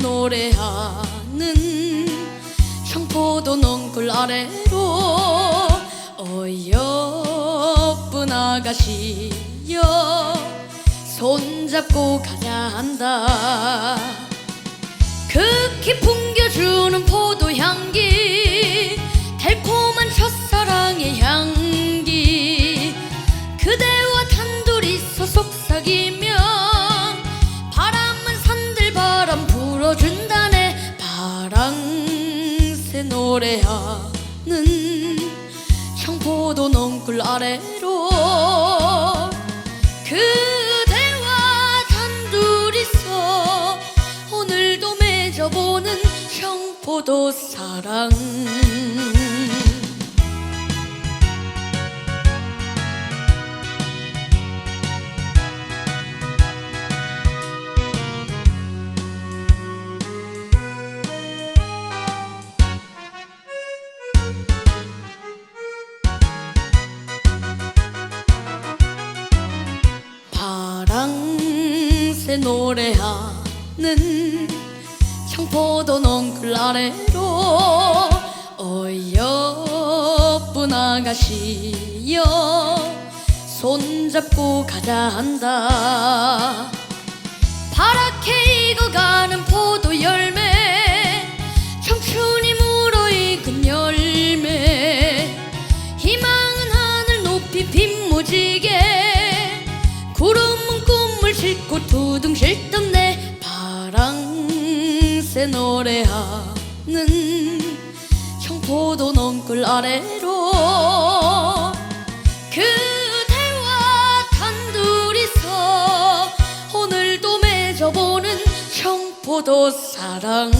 노래하는 청포도 넝굴 아래로 어여쁜 아가씨여 손잡고 가자 한다. 극히 풍겨주는 포도 향기 달콤한 첫사랑의 향기. 그대 노래하는 청포도 넝굴 아래로 그대와 단둘이서 오늘도 맺어보는 청포도 사랑 바랑새 노래하는 청포도 넝굴 아래로 어여쁜 아가씨여 손잡고 가자 한다 꿈을 싣고 두둥 실던 내 바랑새 노래하는 청포도 넝굴 아래로 그대와 단둘이서 오늘도 맺어보는 청포도 사랑